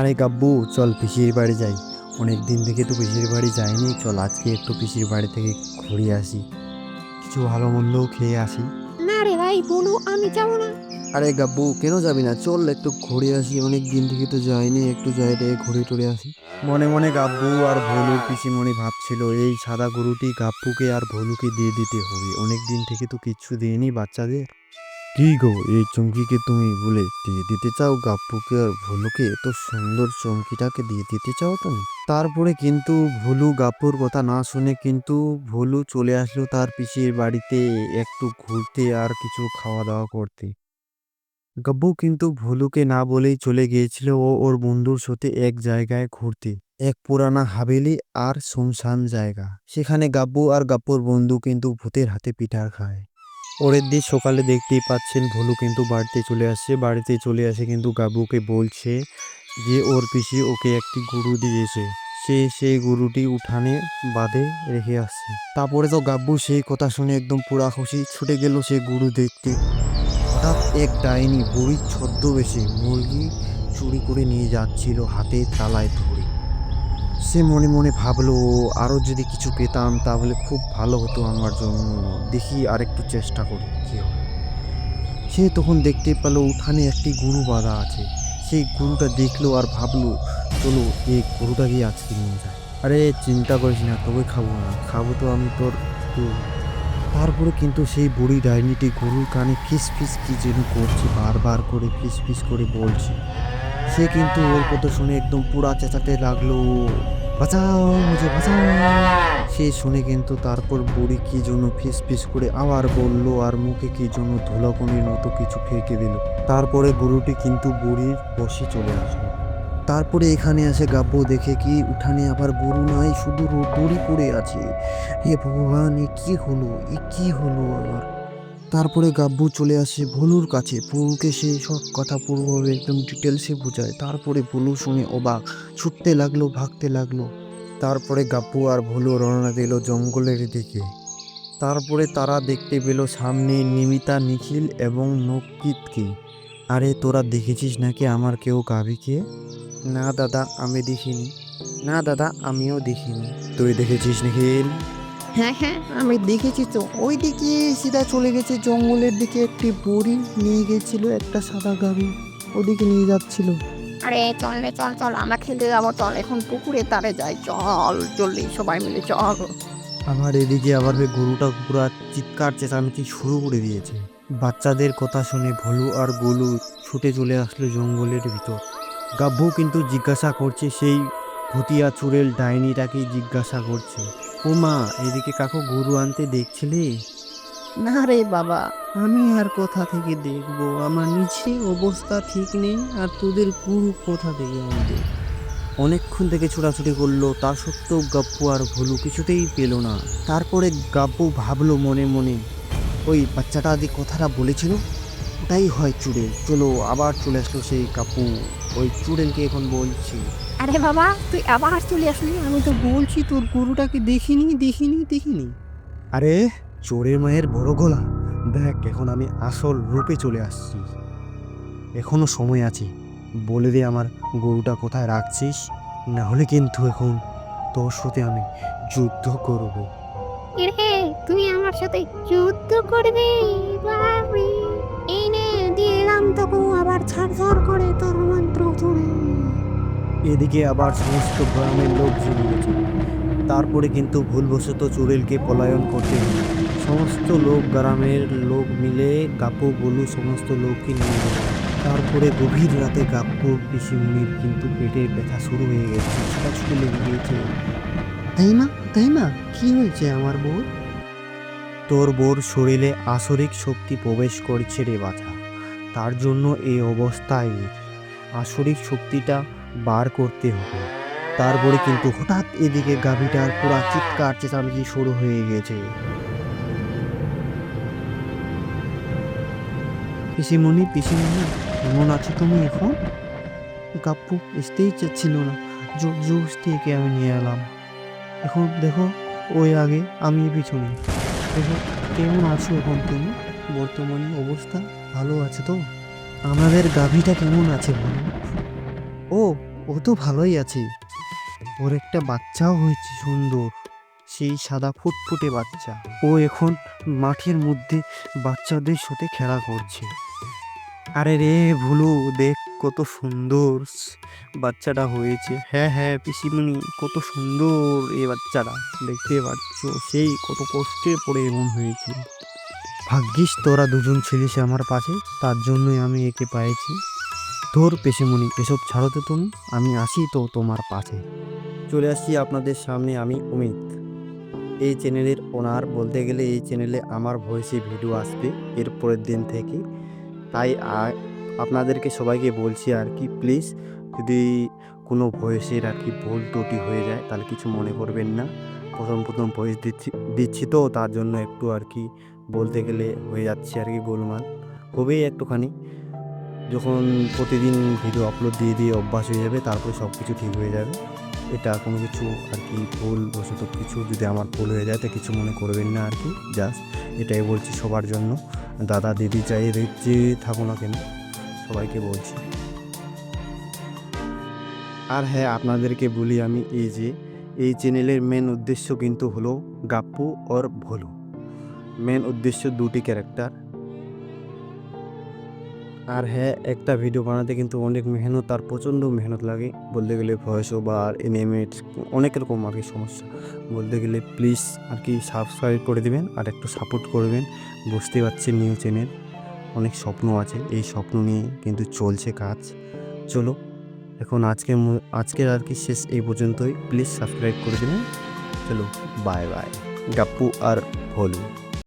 আরে গাব্বু চল পিসির বাড়ি যাই। অনেক দিন থেকে তো পিসির বাড়ি যাইনি চল আজকে একটু পিসির বাড়ি থেকে ঘুরে আসি। কিছু ভালো মন্দও খেয়ে আসি। না রে ভাই বলো আমি যাব না। আরে গাব্বু কেন যাবি না? চল একটু ঘুরে আসি। অনেক দিন থেকে তো যাইনি একটু যাই রে ঘুরে টুরে আসি। মনে মনে গাব্বু আর ভোলুর পিসিমণি ভাবছিল এই সাদা গরুটি গাব্বুকে আর ভোলুকে দিয়ে দিতে হবে। অনেক দিন থেকে তো কিচ্ছু দেয়নি বাচ্চাদের। কি গো এই চমকিকে তুমি বলে দিয়ে দিতে চাও? গাপ্পুকে আর ভুলুকে এত সুন্দর চমকিটাকে দিয়ে দিতে চাও তুমি? তারপরে কিন্তু ভুলু গাপ্পুর কথা না শুনে কিন্তু ভুলু চলে আসলো তার পিসির বাড়িতে একটু ঘুরতে আর কিছু খাওয়া দাওয়া করতে। গাব্বু কিন্তু ভুলুকে না বলেই চলে গিয়েছিল ও ওর বন্ধুর সাথে এক জায়গায় ঘুরতে। এক পুরানা হাবেলি আর শুনশান জায়গা। সেখানে গাব্বু আর গাপ্পুর বন্ধু কিন্তু ভূতের হাতে পিঠার খায়। পরের দিন সকালে দেখতেই পাচ্ছেন ভোলু কিন্তু বাড়িতে চলে আসছে। বাড়িতে চলে আসে কিন্তু গাবুকে বলছে যে, ওর পিসি ওকে একটি গরু দিয়েছে। সে সেই গরুটি উঠানে বাঁধে রেখে আসছে। তারপরে তো গাব্বু সেই কথা শুনে একদম পুরা খুশি। ছুটে গেল সে গরু দেখতে। হঠাৎ এক ডাইনি বুড়ির ছদ্মবেশে মুরগি চুরি করে নিয়ে যাচ্ছিল হাতে তালায় ধরে। সে মনে মনে ভাবলো আরও যদি কিছু পেতাম তাহলে খুব ভালো হতো আমার জন্য। দেখি আরেকটু চেষ্টা করি, কি হয়? সে তখন দেখতে পেল, উঠানে একটি গরু বাঁধা আছে। সেই গরুটা দেখল আর ভাবলো, চলো এই গরুটাকেই আজকে নিয়ে যায় আরে, চিন্তা করিস না তবে খাব না। খাব তো আমি তোর। তারপরে কিন্তু সেই বুড়ি ডাইনিটি গরুর কানে ফিস ফিস কি যেন করছে, বারবার করে ফিস ফিস করে বলছে। সে কিন্তু ওর কথা শুনে একদম পুরা চেঁচাতে লাগল। বাঁচাও মুঝে, বাঁচাও। সে শুনে কিন্তু তারপর বুড়ি কি জন্য ফিস ফিস করে আবার বলল আর মুখে কি জন্য ধুলাকনির মতো কিছু ফেঁকে দিল। তারপরে গরুটি কিন্তু বুড়ির বসে চলে আসলো। তারপরে এখানে আসে গাব্বু দেখে কি উঠানে আবার গরু নাই, শুধু দড়ি পড়ে আছে। হে ভগবান, এ কী হলো? এ কী হলো আমার? তারপরে গাব্বু চলে আসে ভুলুর কাছে। ভুলুকে সে সব কথা পুরোভাবে একদম ডিটেলসে বোঝায়। তারপরে ভুলু শুনে অবাক, ছুটতে লাগল, ভাগতে লাগল। তারপরে গাব্বু আর ভুলু রওনা দিল জঙ্গলের দিকে। তারপরে তারা দেখতে পেল সামনে নিমিতা, নিখিল এবং নকিতকে। আরে, তোরা দেখেছিস নাকি আমার কেউ গাভিকে? না দাদা, আমি দেখিনি। না দাদা, আমিও দেখিনি। তুই দেখেছিস, নিখিল? হ্যাঁ হ্যাঁ আমি দেখেছি তো। ওই দিকে সিধা চলে গেছে জঙ্গলের দিকে একটি বুড়ি নিয়ে গেছিল একটা সাদা গাভি। ওদিকে নিয়ে যাচ্ছিল। আরে চল রে চল চল আমরা খেলতে যাব চল এখন পুকুরে তারে যাই চল চললি সবাই মিলে চল। আমার এদিকে আবার ওই গরুটা পুরা চিৎকার চেঁচামেচি শুরু করে দিয়েছে। বাচ্চাদের কথা শুনে ভলু আর গোলু ছুটে চলে আসলো জঙ্গলের ভিতর। গাব্বু কিন্তু জিজ্ঞাসা করছে সেই ভুতিয়া চুড়েল ডাইনিটাকেই জিজ্ঞাসা করছে। ও মা এদিকে কাকু গরু আনতে দেখছিলে? না রে বাবা আমি আর কোথা থেকে দেখব? আমার নিচে অবস্থা ঠিক নেই আর তোদের গুরু কোথা থেকে আনবে? অনেকক্ষণ থেকে ছোটাছুটি করল তা সত্ত্বেও গাপ্পু আর ভুলু কিছুতেই পেল না। তারপরে গাপ্পু ভাবলো মনে মনে ওই বাচ্চাটা যে কথাটা বলেছিল? ওটাই হয় চুড়েল। চলো আবার চলে আসলো সেই কাপু ওই চুড়েলকে এখন বলছি। আরে বাবা তুই আবার চলে আসলি? আমি তো বলছি তোর গরুটাকে দেখিনি দেখিনি দেখিনি। আরে চোরের মায়ের বড় গলা। দেখ এখন আমি আসল রূপে চলে আসছি। এখনও সময় আছে। বলে দে আমার গরুটা কোথায় রাখছিস। না হলে কিন্তু এখন তোর সাথে আমি যুদ্ধ করব। রে তুই আমার সাথে যুদ্ধ করবি? বাবি এই নে দিলাম তোকে আবার ছাড় ছাড় করে তোর মন্ত্র ধরে এদিকে আবার সমস্ত গ্রামের লোক জেনে গেছে। তারপরে কিন্তু ভুলবশত চুড়েলকে পলায়ন করতে সমস্ত লোক গ্রামের লোক মিলে গাপু বলু সমস্ত লোককে নিয়ে গেল। তারপরে গভীর রাতে গাপ্পুর পিসিমণির কিন্তু পেটে ব্যথা শুরু হয়ে গেছে। ছোটাছুটি লেগে গিয়েছে। তাই না? তাই না? কি হয়েছে আমার বউ? তোর বোর শরীরে আসরিক শক্তি প্রবেশ করছে রে বাছা। তার জন্য এই অবস্থায় আসরিক শক্তিটা বার করতে হবে। তারপরে কিন্তু হঠাৎ এদিকে গাভীটার পুরা চিৎকার চেঁচামেচি শুরু হয়ে গেছে। পিসিমণি পিসিমণি, কেমন আছো তুমি এখন? গাপ্পু আসতেই চাচ্ছিল না। জোস থেকে আমি নিয়ে এলাম। এখন দেখো, ওই আগে আমি পিছনে। দেখো, কেমন আছো এখন তুমি? বর্তমানে অবস্থা ভালো আছে তো? আমাদের গাভীটা কেমন আছে বলো? ও ও তো ভালোই আছে। ওর একটা বাচ্চাও হয়েছে সুন্দর, সেই সাদা ফুটফুটে বাচ্চা। ও এখন মাঠের মধ্যে বাচ্চাদের সাথে খেলা করছে। আরে রে ভুলু, দেখ কত সুন্দর বাচ্চাটা হয়েছে। হ্যাঁ হ্যাঁ পিসিমণি, কত সুন্দর এ বাচ্চাটা। দেখতে পাচ্ছ, সেই কত কষ্টে পড়ে এমন হয়েছে। ভাগ্যিস তোরা দুজন ছিলিস আমার পাশে, তার জন্যই আমি একে পাইছি। তোর পেশিমণি, এসব ছাড়ো তো তুমি, আমি আসি তো তোমার পাশে। চলে আসছি আপনাদের সামনে আমি অমিত। এই চ্যানেলের ওনার বলতে গেলে এই চ্যানেলে আমার ভয়েসে ভিডিও আসবে এর পরের দিন থেকে। তাই আপনাদেরকে সবাইকে বলছি আর কি প্লিজ যদি কোনো ভয়েসের আর কি ভুল ত্রুটি হয়ে যায়, তাহলে কিছু মনে করবেন না। প্রথম প্রথম ভয়েস দিচ্ছি দিচ্ছি তো, তার জন্য একটু আর কি বলতে গেলে হয়ে যাচ্ছে আর কি গোলমাল। হবেই একটুখানি। যখন প্রতিদিন ভিডিও আপলোড দিয়ে দিয়ে অভ্যাস হয়ে যাবে, তারপরে সব কিছু ঠিক হয়ে যাবে। এটা কোনো কিছু আর কি ভুল বশত কিছু যদি আমার ভুল হয়ে যায়, তো কিছু মনে করবেন না আর কি জাস্ট এটাই বলছি সবার জন্য। দাদা, দিদি, চাই যে থাকো না কেন, সবাইকে বলছি। আর হ্যাঁ আপনাদেরকে বলি আমি এই যে, এই চ্যানেলের মেন উদ্দেশ্য কিন্তু হলো গাপ্পু ওর ভোলু। মেন উদ্দেশ্য দুটি ক্যারেক্টার আর হ্যাঁ একটা ভিডিও বানাতে কিন্তু অনেক মেহনত আর প্রচণ্ড মেহনত লাগে। বলতে গেলে ভয়েস ওভার এনিমেট অনেক রকম আর কি সমস্যা। বলতে গেলে প্লিজ আর কি সাবস্ক্রাইব করে দেবেন আর একটু সাপোর্ট করবেন। বুঝতে পারছেন নিউ চ্যানেল অনেক স্বপ্ন আছে, এই স্বপ্ন নিয়ে কিন্তু চলছে কাজ। চলো, এখন আজকে আজকের আর কি শেষ এই পর্যন্তই। প্লিজ সাবস্ক্রাইব করে দেবেন। চলো বাই বাই গাপ্পু আর ভোলু